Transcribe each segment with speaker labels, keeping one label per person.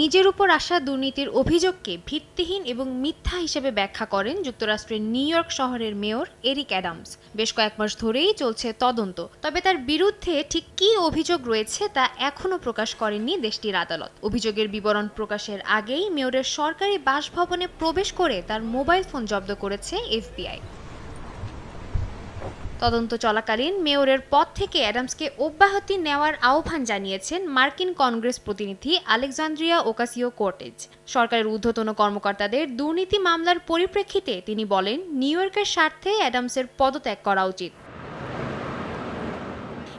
Speaker 1: নিজের উপর আসা দুর্নীতির অভিযোগকে ভিত্তিহীন এবং মিথ্যা হিসেবে ব্যাখ্যা করেন যুক্তরাষ্ট্রের নিউ ইয়র্ক শহরের মেয়র এরিক অ্যাডামস। বেশ কয়েক মাস ধরেই চলছে তদন্ত। তবে তার বিরুদ্ধে ঠিক কী অভিযোগ রয়েছে তা এখনও প্রকাশ করেননি দেশটির আদালত। অভিযোগের বিবরণ প্রকাশের আগেই মেয়রের সরকারি বাসভবনে প্রবেশ করে তার মোবাইল ফোন জব্দ করেছে এফবিআই। তদন্ত চলাকালীন মেয়রের পদ থেকে অ্যাডামসকে অব্যাহতি নেওয়ার আহ্বান জানিয়েছেন মার্কিন কংগ্রেস প্রতিনিধি আলেকজান্দ্রিয়া ওকাসিও কোর্টেজ সরকারের ঊর্ধ্বতন কর্মকর্তাদের দুর্নীতি মামলার পরিপ্রেক্ষিতে তিনি বলেন, নিউ ইয়র্কের স্বার্থে অ্যাডামসের পদত্যাগ করা উচিত।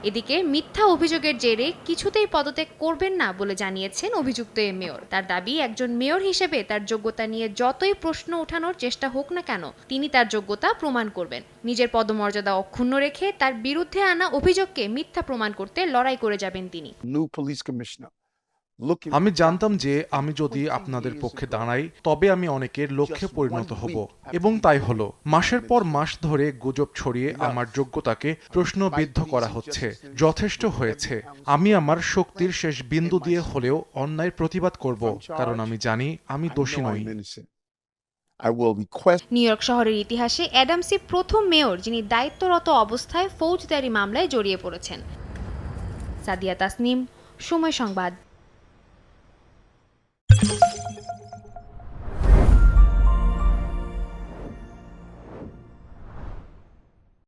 Speaker 1: এদিকে মিথ্যা অভিযোগের জেরে কিছুতেই পদত্যাগ করবেন না বলে জানিয়েছেন অভিযুক্ত এ মেয়র। তার দাবি, একজন মেয়র হিসেবে তার যোগ্যতা নিয়ে যতই প্রশ্ন ওঠানোর চেষ্টা হোক না কেন, তিনি তার যোগ্যতা প্রমাণ করবেন। নিজের পদমর্যাদা অক্ষুণ্ণ রেখে তার বিরুদ্ধে আনা অভিযোগকে মিথ্যা প্রমাণ করতে লড়াই করে যাবেন তিনি।
Speaker 2: নিউ পুলিশ looking
Speaker 3: আমি জানতাম যে আমি যদি আপনাদের পক্ষে দাঁড়াই তবে আমি অনেকের লক্ষ্যে পরিণত হব। এবং তাই হলো। মাসের পর মাস ধরে গুজব ছড়িয়ে আমার যোগ্যতাকে প্রশ্নবিদ্ধ করা হচ্ছে। যথেষ্ট হয়েছে। আমি আমার শক্তির শেষ বিন্দু দিয়ে হলেও অন্যায়ের প্রতিবাদ করব কারণ আমি জানি আমি দোষী নই।
Speaker 1: নিউ ইয়র্ক শহরের ইতিহাসে অ্যাডামসি প্রথম মেয়র যিনি দায়িত্বরত অবস্থায় ফৌজদারি মামলায় জড়িয়ে পড়েছেন। সাদিয়া তাসনিম সময় সংবাদ।